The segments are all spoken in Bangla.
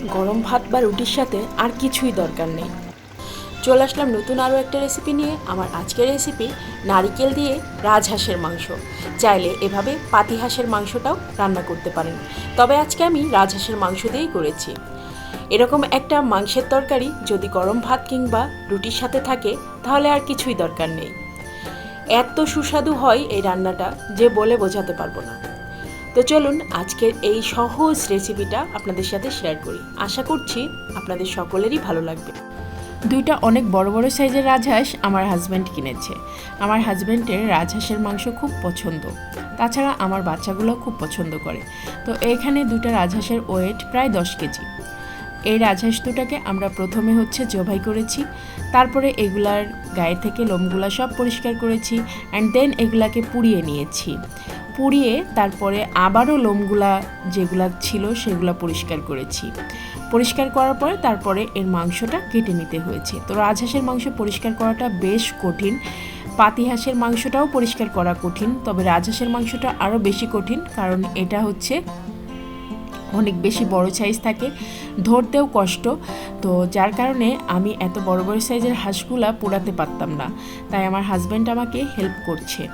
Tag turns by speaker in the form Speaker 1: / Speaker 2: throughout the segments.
Speaker 1: গরম ভাত বা রুটির সাথে আর কিছুই দরকার নেই। চলে আসলাম নতুন আরও একটা রেসিপি নিয়ে। আমার আজকের রেসিপি নারিকেল দিয়ে রাজহাঁসের মাংস। চাইলে এভাবে পাতি হাঁসের মাংসটাও রান্না করতে পারেন। তবে আজকে আমি রাজহাঁসের মাংস দিয়েই করেছি। এরকম একটা মাংসের তরকারি যদি গরম ভাত কিংবা রুটির সাথে থাকে, তাহলে আর কিছুই দরকার নেই। এত সুস্বাদু হয় এই রান্নাটা যে বলে বোঝাতে পারব না। তো চলুন আজকের এই সহজ রেসিপিটা আপনাদের সাথে শেয়ার করি। আশা করছি আপনাদের সকলেরই ভালো লাগবে। দুইটা অনেক বড় বড় সাইজের রাজহাঁস আমার হাজব্যান্ড কিনেছে। আমার হাজব্যান্ডের রাজহাঁসের মাংস খুব পছন্দ। তাছাড়া আমার বাচ্চাগুলো খুব পছন্দ করে। তো এখানে দুটা রাজহাঁসের ওয়েট প্রায় দশ কেজি। এই রাজহাঁস দুটাকে আমরা প্রথমে হচ্ছে জবাই করেছি। তারপরে এগুলার গায়ে থেকে লোমগুলা সব পরিষ্কার করেছি। অ্যান্ড দেন এগুলাকে পুড়িয়ে নিয়েছি। পুড়িয়ে তারপরে আবারও লোমগুলা যেগুলা ছিল সেগুলা পরিষ্কার করেছি। পরিষ্কার করার পরে তারপরে এর মাংসটা কেটে নিতে হয়েছে। তো রাজহাঁসের মাংস পরিষ্কার করাটা বেশ কঠিন। পাতি হাঁসের মাংসটাও পরিষ্কার করা কঠিন। তবে রাজহাঁসের মাংসটা আরও বেশি কঠিন কারণ এটা হচ্ছে অনেক বেশি বড় সাইজ থাকে। ধরতেও কষ্ট। তো যার কারণে আমি এত বড় বড় সাইজের হাঁসগুলা পোড়াতে পারতাম না। তাই আমার হাজব্যান্ড আমাকে হেল্প করছে।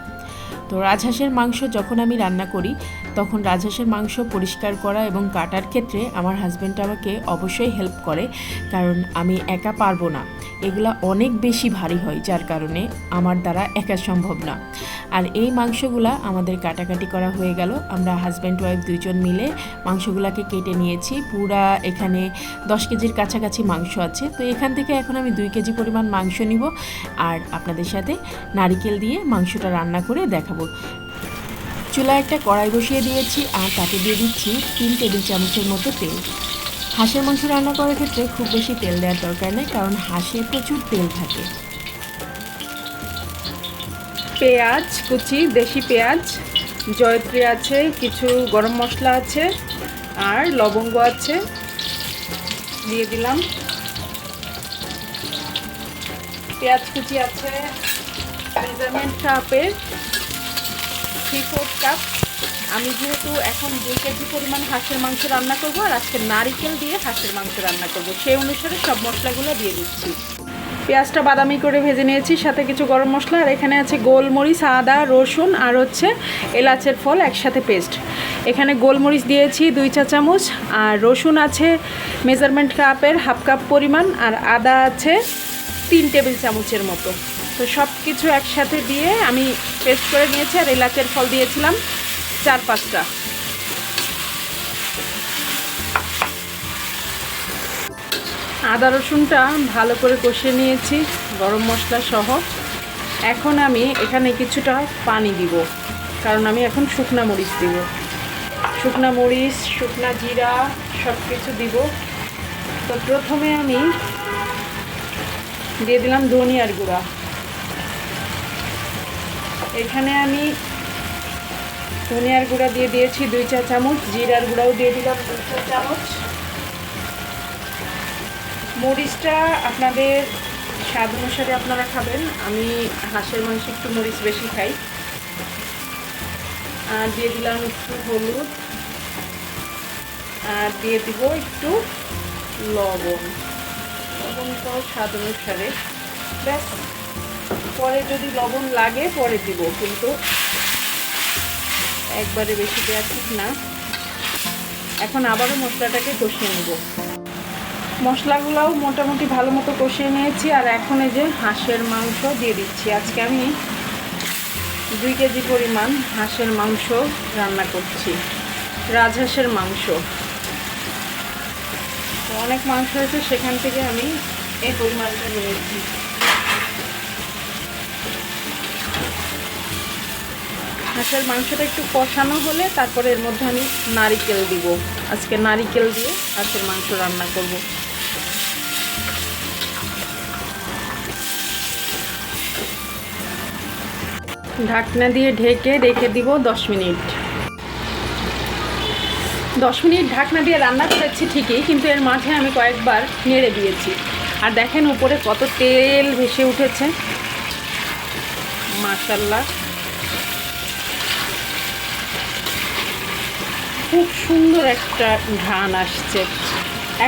Speaker 1: তো রাজহাঁসের মাংস যখন আমি রান্না করি, তখন রাজহাঁসের মাংস পরিষ্কার করা এবং কাটার ক্ষেত্রে আমার হাজব্যান্ড আমাকে অবশ্যই হেল্প করে, কারণ আমি একা পারব না। এগুলা অনেক বেশি ভারী হয়, যার কারণে আমার দ্বারা একা সম্ভব না। আর এই মাংসগুলা আমাদের কাটাকাটি করা হয়ে গেল। আমরা হাজব্যান্ড ওয়াইফ দুইজন মিলে মাংসগুলাকে কেটে নিয়েছি। পুরা এখানে দশ কেজির কাছাকাছি মাংস আছে। তো এখান থেকে এখন আমি দুই কেজি পরিমাণ মাংস নিব আর আপনাদের সাথে নারিকেল দিয়ে মাংসটা রান্না করে দেখাবো। চুলায় একটা কড়াই বসিয়ে দিয়েছি আর তাতে দিয়ে দিচ্ছি তিন টেবিল চামচের মতো তেল। হাঁসের মাংস রান্না করার ক্ষেত্রে খুব বেশি তেল দেওয়ার দরকার নেই, কারণ হাঁসে প্রচুর তেল থাকে।
Speaker 2: পেঁয়াজ, কুচি, দেশি পেঁয়াজ, জয়ত্রী আছে, কিছু গরম মশলা আছে, আর লবঙ্গ আছে। দিয়ে দিলাম। পেঁয়াজ, কুচি আছে। মেজারমেন্ট কাপের থ্রি ফোর্থ কাপ আমি যেহেতু এখন দুই কেজি পরিমাণ হাঁসের মাংস রান্না করব, আর আজকে নারিকেল দিয়ে হাঁসের মাংস রান্না করব। সেই অনুসারে সব মশলাগুলো দিয়ে দিচ্ছি। পেঁয়াজটা বাদামি করে ভেজে নিয়েছি, সাথে কিছু গরম মশলা, আর এখানে আছে গোলমরিচ, আদা, রসুন, আর হচ্ছে এলাচের ফল একসাথে পেস্ট এখানে গোলমরিচ দিয়েছি দুই চা চামচ, আর রসুন আছে মেজারমেন্ট কাপের হাফ কাপ পরিমাণ, আর আদা আছে তিন টেবিল চামচের মতো। তো সব কিছু একসাথে দিয়ে আমি পেস্ট করে নিয়েছি, আর এলাচের ফল দিয়েছিলাম চার পাঁচটা। আদা রসুনটা ভালো করে কষিয়ে নিয়েছি, গরম মশলা সহ। এখন আমি এখানে কিছুটা পানি দিব, কারণ আমি এখন শুকনা মরিচ দিব। শুকনা মরিচ, শুকনা জিরা সব কিছু দিব। তো প্রথমে আমি দিয়ে দিলাম ধনিয়ার গুঁড়া। এখানে আমি ধনিয়ার গুঁড়া দিয়ে দিয়েছি দুই চা চামচ, জিরার গুঁড়াও দিয়ে দিলাম দুই চা চামচ। মরিচটা আপনাদের স্বাদ অনুসারে আপনারা খাবেন। আমি হাঁসের মাংস একটু মরিচ বেশি খাই। আর দিয়ে দিলাম একটু হলুদ। আর দিয়ে দিব একটু লবণ। লবণটাও স্বাদ অনুসারে। ব্যাস। পরে যদি লবণ লাগে, পরে দিব, কিন্তু একবারে বেশি দেওয়া ঠিক না। এখন আবারও মশলাটাকে কষিয়ে নেব। মশলাগুলোও মোটামুটি ভালো মতো কষিয়ে নিয়েছি, আর এখন এই যে হাঁসের মাংস দিয়ে দিচ্ছি। আজকে আমি দুই কেজি পরিমাণ হাঁসের মাংস রান্না করছি, রাজহাঁসের মাংস। অনেক মাংস হয়েছে, সেখান থেকে আমি এই পরিমাণটা নিয়েছি হাঁসের মাংসটা একটু কষানো হলে তারপরে এর মধ্যে আমি নারিকেল দিব। আজকে নারিকেল দিয়ে হাঁসের মাংস রান্না করব। ঢাকনা দিয়ে ঢেকে রেখে দিব দশ মিনিট। দশ মিনিট ঢাকনা দিয়ে রান্না করেছি ঠিকই, কিন্তু এর মাঝে আমি কয়েকবার নেড়ে দিয়েছি। আর দেখেন উপরে কত তেল ভেসে উঠেছে। মাশাল্লাহ খুব সুন্দর একটা ঘ্রাণ আসছে।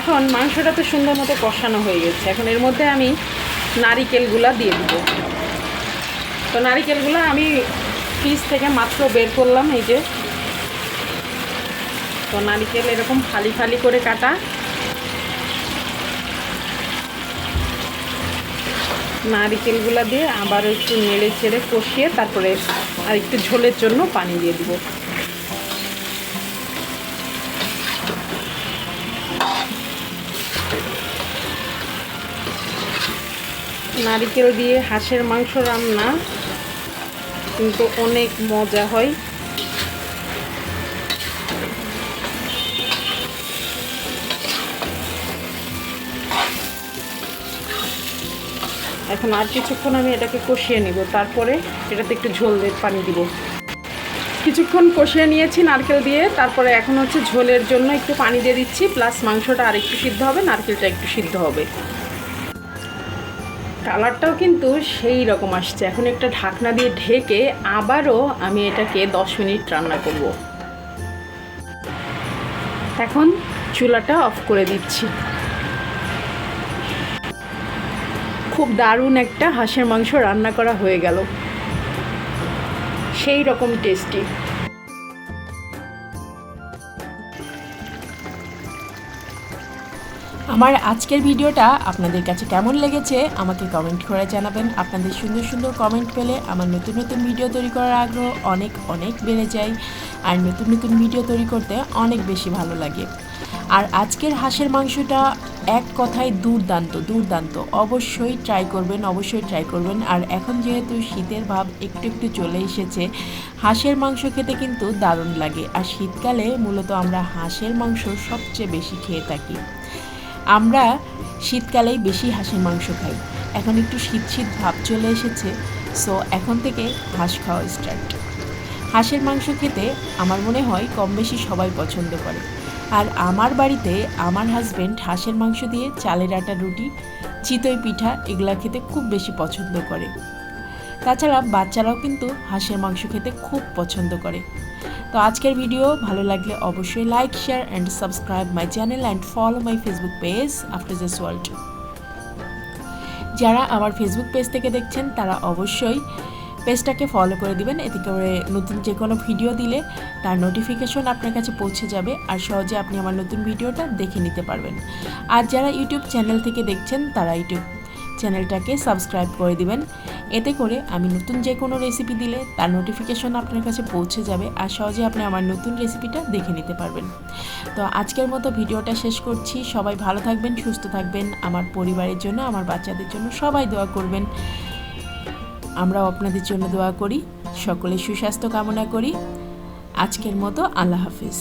Speaker 2: এখন মাংসটা তো সুন্দর মতো কষানো হয়ে গেছে। এখন এর মধ্যে আমি নারিকেলগুলা দিয়ে দিব। তো নারিকেলগুলো আমি ফ্রিজ থেকে মাত্র বের করলাম, এই যে। তো নারিকেল এরকম ফালি ফালি করে কাটা। নারিকেলগুলা দিয়ে আবার একটু নেড়ে চেড়ে কষিয়ে তারপরে আর একটু ঝোলের জন্য পানি দিয়ে দিব। নারিকেল দিয়ে হাঁসের মাংস রান্না কিন্তু অনেক মজা হয়। এখন আর কিছুক্ষণ আমি এটাকে কষিয়ে নিব, তারপরে এটাতে একটু ঝোল দিয়ে পানি দিব। কিছুক্ষণ কষিয়ে নিয়েছি নারকেল দিয়ে, তারপরে এখন হচ্ছে ঝোলের জন্য একটু পানি দিয়ে দিচ্ছি, প্লাস মাংসটা আর একটু সিদ্ধ হবে, নারকেলটা একটু সিদ্ধ হবে। কালারটাও কিন্তু সেই রকম আসছে। এখন একটা ঢাকনা দিয়ে ঢেকে আবারও আমি এটাকে দশ মিনিট রান্না করব। এখন চুলাটা অফ করে দিচ্ছি। খুব দারুণ একটা হাঁসের মাংস রান্না করা হয়ে গেল। সেই রকম টেস্টি।
Speaker 1: আমার আজকের ভিডিওটা আপনাদের কাছে কেমন লেগেছে, আমাকে কমেন্ট করে জানাবেন। আপনাদের সুন্দর সুন্দর কমেন্ট পেলে আমার নতুন নতুন ভিডিও তৈরি করার আগ্রহ অনেক অনেক বেড়ে যায় আর নতুন নতুন ভিডিও তৈরি করতে অনেক বেশি ভালো লাগে। আর আজকের হাঁসের মাংসটা এক কথায় দুর্দান্ত দুর্দান্ত। অবশ্যই ট্রাই করবেন, অবশ্যই ট্রাই করবেন। আর এখন যেহেতু শীতের ভাব একটু একটু চলে এসেছে, হাঁসের মাংস খেতে কিন্তু দারুণ লাগে। আর শীতকালে মূলত আমরা হাঁসের মাংস সবচেয়ে বেশি খেয়ে থাকি। আমরা শীতকালেই বেশি হাঁসের মাংস খাই। এখন একটু শীত শীত ভাব চলে এসেছে সো এখন থেকে হাঁস খাওয়া স্টার্ট হাঁসের মাংস খেতে আমার মনে হয় কম বেশি সবাই পছন্দ করে। আর আমার বাড়িতে আমার হাজবেন্ড হাঁসের মাংস দিয়ে চালের আটা, রুটি, চিতই পিঠা এগুলা খেতে খুব বেশি পছন্দ করে। তাছাড়া বাচ্চারাও কিন্তু হাঁসের মাংস খেতে খুব পছন্দ করে। তো আজকের ভিডিও ভালো লাগলে অবশ্যই like share and subscribe my channel and follow my Facebook page after this world যারা আমার ফেসবুক পেজ থেকে দেখছেন, তারা অবশ্যই পেজটাকে ফলো করে দিবেন। এতে করে নতুন যে কোনো ভিডিও দিলে তার নোটিফিকেশন আপনার কাছে পৌঁছে যাবে আর সহজে আপনি আমার নতুন ভিডিওটা দেখে নিতে পারবেন। আর যারা ইউটিউব চ্যানেল থেকে দেখছেন, তারা ইউটিউব চ্যানেলটাকে সাবস্ক্রাইব করে দিবেন। এতে করে আমি নতুন যে কোনো রেসিপি দিলে তার নোটিফিকেশন আপনার কাছে পৌঁছে যাবে আর সহজে আপনি আমার নতুন রেসিপিটা দেখে নিতে পারবেন। তো আজকের মতো ভিডিওটা শেষ করছি। সবাই ভালো থাকবেন, সুস্থ থাকবেন। আমার পরিবারের জন্য, আমার বাচ্চাদের জন্য সবাই দোয়া করবেন। আমরাও আপনাদের জন্য দোয়া করি। সকলে সুস্বাস্থ্য কামনা করি। আজকের মতো আল্লাহ হাফিজ।